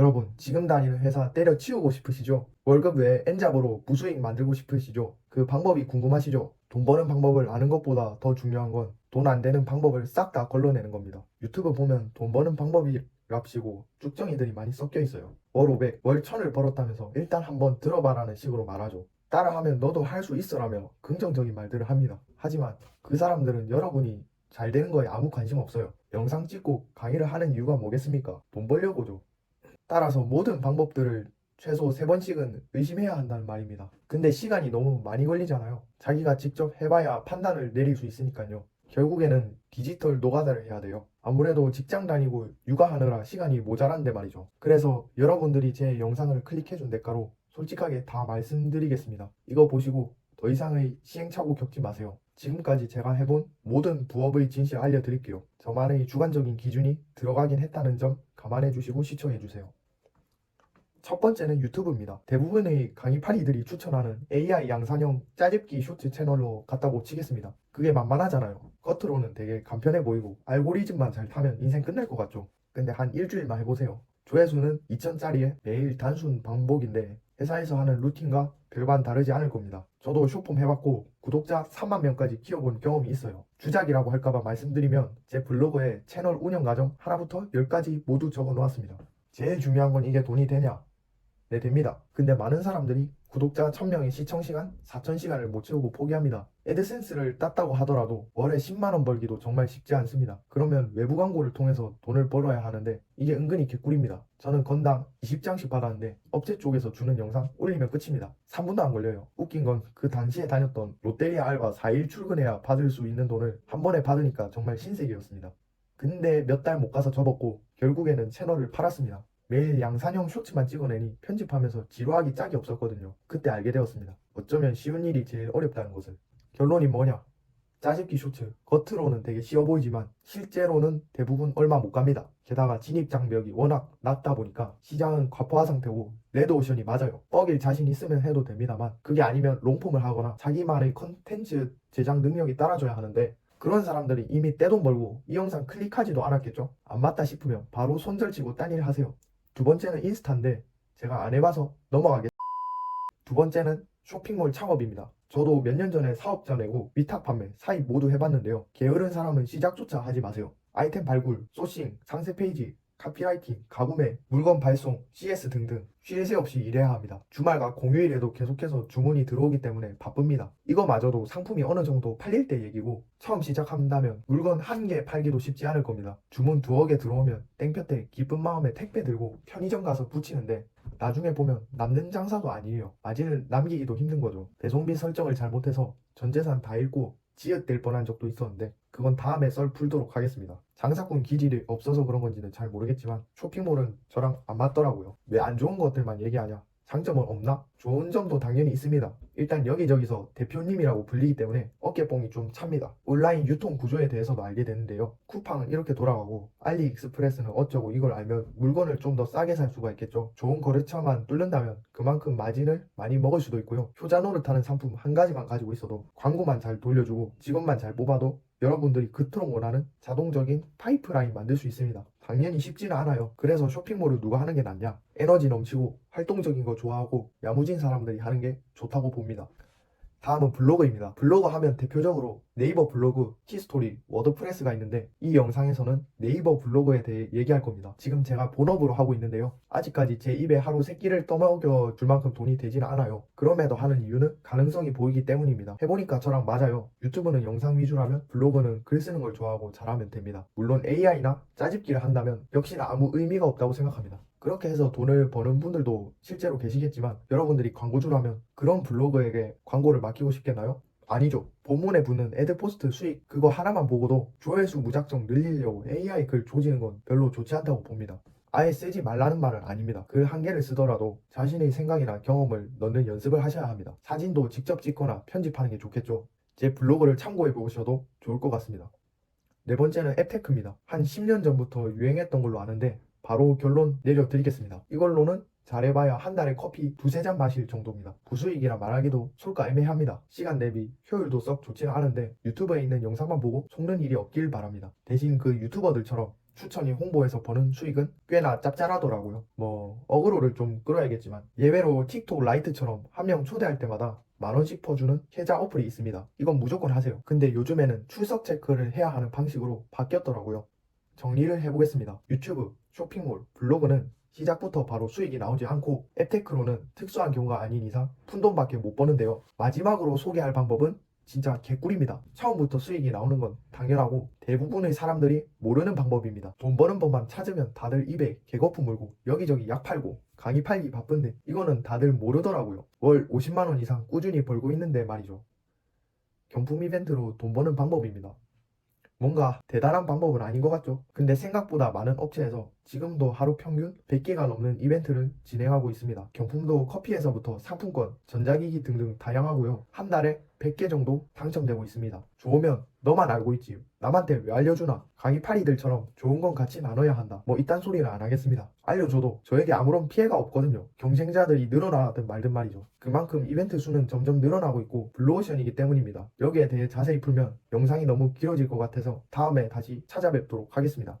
여러분 지금 다니는 회사 때려치우고 싶으시죠? 월급 외에 N잡으로 무수익 만들고 싶으시죠? 그 방법이 궁금하시죠? 돈 버는 방법을 아는 것보다 더 중요한 건 돈 안 되는 방법을 싹 다 걸러내는 겁니다. 유튜브 보면 돈 버는 방법이 랍시고 쭉정이들이 많이 섞여 있어요. 월 500, 월 1000을 벌었다면서 일단 한번 들어봐라는 식으로 말하죠. 따라하면 너도 할 수 있어라며 긍정적인 말들을 합니다. 하지만 그 사람들은 여러분이 잘 되는 거에 아무 관심 없어요. 영상 찍고 강의를 하는 이유가 뭐겠습니까? 돈 벌려고죠. 따라서 모든 방법들을 최소 3번씩은 의심해야 한다는 말입니다. 근데 시간이 너무 많이 걸리잖아요. 자기가 직접 해봐야 판단을 내릴 수 있으니까요. 결국에는 디지털 노가다를 해야 돼요. 아무래도 직장 다니고 육아하느라 시간이 모자란데 말이죠. 그래서 여러분들이 제 영상을 클릭해준 대가로 솔직하게 다 말씀드리겠습니다. 이거 보시고 더 이상의 시행착오 겪지 마세요. 지금까지 제가 해본 모든 부업의 진실 알려드릴게요. 저만의 주관적인 기준이 들어가긴 했다는 점 감안해 주시고 시청해 주세요. 첫 번째는 유튜브입니다. 대부분의 강의파리들이 추천하는 AI 양산형 짜집기 쇼츠 채널로 갔다고 치겠습니다. 그게 만만하잖아요. 겉으로는 되게 간편해 보이고 알고리즘만 잘 타면 인생 끝날 것 같죠. 근데 한 일주일만 해보세요. 조회수는 2천짜리에 매일 단순 반복인데 회사에서 하는 루틴과 별반 다르지 않을 겁니다. 저도 쇼폼 해봤고 구독자 3만 명까지 키워본 경험이 있어요. 주작이라고 할까봐 말씀드리면 제 블로그에 채널 운영 과정 하나부터 10까지 모두 적어 놓았습니다. 제일 중요한 건 이게 돈이 되냐? 네, 됩니다. 근데 많은 사람들이 구독자 1000명의 시청시간 4000시간을 못 채우고 포기합니다. 애드센스를 땄다고 하더라도 월에 10만원 벌기도 정말 쉽지 않습니다. 그러면 외부 광고를 통해서 돈을 벌어야 하는데 이게 은근히 개꿀입니다. 저는 건당 20장씩 받았는데 업체 쪽에서 주는 영상 올리면 끝입니다. 3분도 안 걸려요. 웃긴 건 그 당시에 다녔던 롯데리아 알바 4일 출근해야 받을 수 있는 돈을 한 번에 받으니까 정말 신세계였습니다. 근데 몇 달 못 가서 접었고 결국에는 채널을 팔았습니다. 매일 양산형 쇼츠만 찍어내니 편집하면서 지루하기 짝이 없었거든요. 그때 알게 되었습니다. 어쩌면 쉬운 일이 제일 어렵다는 것을. 결론이 뭐냐? 짜집기 쇼츠. 겉으로는 되게 쉬워 보이지만 실제로는 대부분 얼마 못 갑니다. 게다가 진입 장벽이 워낙 낮다 보니까 시장은 과포화 상태고 레드오션이 맞아요. 뻑일 자신 있으면 해도 됩니다만 그게 아니면 롱폼을 하거나 자기만의 컨텐츠 제작 능력이 따라줘야 하는데 그런 사람들이 이미 떼돈 벌고 이 영상 클릭하지도 않았겠죠? 안 맞다 싶으면 바로 손절치고 딴 일 하세요. 두 번째는 인스타인데 제가 안 해봐서 넘어가겠. 두 번째는 쇼핑몰 창업입니다. 저도 몇 년 전에 사업자 내고 위탁 판매, 사입 모두 해봤는데요. 게으른 사람은 시작조차 하지 마세요. 아이템 발굴, 소싱, 상세 페이지, 카피라이팅, 가구매, 물건 발송, CS 등등 쉴 새 없이 일해야 합니다. 주말과 공휴일에도 계속해서 주문이 들어오기 때문에 바쁩니다. 이거마저도 상품이 어느 정도 팔릴 때 얘기고 처음 시작한다면 물건 한 개 팔기도 쉽지 않을 겁니다. 주문 두어 개 들어오면 땡볕에 기쁜 마음에 택배 들고 편의점 가서 붙이는데 나중에 보면 남는 장사도 아니에요. 마진을 남기기도 힘든 거죠. 배송비 설정을 잘못해서 전 재산 다 잃고 지읒될 뻔한 적도 있었는데 그건 다음에 썰 풀도록 하겠습니다. 장사꾼 기질이 없어서 그런 건지는 잘 모르겠지만 쇼핑몰은 저랑 안 맞더라고요. 왜 안 좋은 것들만 얘기하냐? 장점은 없나? 좋은 점도 당연히 있습니다. 일단 여기저기서 대표님이라고 불리기 때문에 어깨뽕이 좀 찹니다. 온라인 유통 구조에 대해서도 알게 되는데요. 쿠팡은 이렇게 돌아가고 알리익스프레스는 어쩌고 이걸 알면 물건을 좀 더 싸게 살 수가 있겠죠. 좋은 거래처만 뚫는다면 그만큼 마진을 많이 먹을 수도 있고요. 효자 노릇하는 상품 한 가지만 가지고 있어도 광고만 잘 돌려주고 직원만 잘 뽑아도 여러분들이 그토록 원하는 자동적인 파이프라인 만들 수 있습니다. 당연히 쉽지는 않아요. 그래서 쇼핑몰을 누가 하는 게 낫냐? 에너지 넘치고 활동적인 거 좋아하고 야무진 사람들이 하는 게 좋다고 봅니다. 다음은 블로그입니다. 블로그 하면 대표적으로 네이버 블로그, 티스토리, 워드프레스가 있는데 이 영상에서는 네이버 블로그에 대해 얘기할 겁니다. 지금 제가 본업으로 하고 있는데요. 아직까지 제 입에 하루 세 끼를 떠먹여 줄 만큼 돈이 되지는 않아요. 그럼에도 하는 이유는 가능성이 보이기 때문입니다. 해보니까 저랑 맞아요. 유튜브는 영상 위주라면 블로그는 글 쓰는 걸 좋아하고 잘하면 됩니다. 물론 AI나 짜집기를 한다면 역시나 아무 의미가 없다고 생각합니다. 그렇게 해서 돈을 버는 분들도 실제로 계시겠지만 여러분들이 광고주라면 그런 블로그에게 광고를 맡기고 싶겠나요? 아니죠. 본문에 붙는 애드포스트 수익 그거 하나만 보고도 조회수 무작정 늘리려고 AI 글 조지는 건 별로 좋지 않다고 봅니다. 아예 쓰지 말라는 말은 아닙니다. 글 한 개를 쓰더라도 자신의 생각이나 경험을 넣는 연습을 하셔야 합니다. 사진도 직접 찍거나 편집하는 게 좋겠죠. 제 블로그를 참고해 보셔도 좋을 것 같습니다. 네 번째는 앱테크입니다. 한 10년 전부터 유행했던 걸로 아는데 바로 결론 내려드리겠습니다. 이걸로는 잘해봐야 한 달에 커피 두세 잔 마실 정도입니다. 부수익이라 말하기도 솔까 애매합니다. 시간 대비 효율도 썩 좋지는 않은데 유튜브에 있는 영상만 보고 속는 일이 없길 바랍니다. 대신 그 유튜버들처럼 추천이 홍보에서 버는 수익은 꽤나 짭짤하더라고요. 뭐 어그로를 좀 끌어야겠지만 예외로 틱톡 라이트처럼 한 명 초대할 때마다 만 원씩 퍼주는 계좌 어플이 있습니다. 이건 무조건 하세요. 근데 요즘에는 출석 체크를 해야 하는 방식으로 바뀌었더라고요. 정리를 해보겠습니다. 유튜브, 쇼핑몰, 블로그는 시작부터 바로 수익이 나오지 않고 앱테크로는 특수한 경우가 아닌 이상 푼돈밖에 못 버는데요. 마지막으로 소개할 방법은 진짜 개꿀입니다. 처음부터 수익이 나오는 건 당연하고 대부분의 사람들이 모르는 방법입니다. 돈 버는 법만 찾으면 다들 입에 개거품 물고 여기저기 약 팔고 강의 팔기 바쁜데 이거는 다들 모르더라고요. 월 50만 원 이상 꾸준히 벌고 있는데 말이죠. 경품 이벤트로 돈 버는 방법입니다. 뭔가 대단한 방법은 아닌 것 같죠? 근데 생각보다 많은 업체에서 지금도 하루 평균 100개가 넘는 이벤트를 진행하고 있습니다. 경품도 커피에서부터 상품권, 전자기기 등등 다양하고요. 한 달에 100개 정도 당첨되고 있습니다. 좋으면 너만 알고 있지. 남한테 왜 알려주나? 강의파리들처럼 좋은 건 같이 나눠야 한다. 뭐 이딴 소리는 안 하겠습니다. 알려줘도 저에게 아무런 피해가 없거든요. 경쟁자들이 늘어나든 말든 말이죠. 그만큼 이벤트 수는 점점 늘어나고 있고 블루오션이기 때문입니다. 여기에 대해 자세히 풀면 영상이 너무 길어질 것 같아서 다음에 다시 찾아뵙도록 하겠습니다.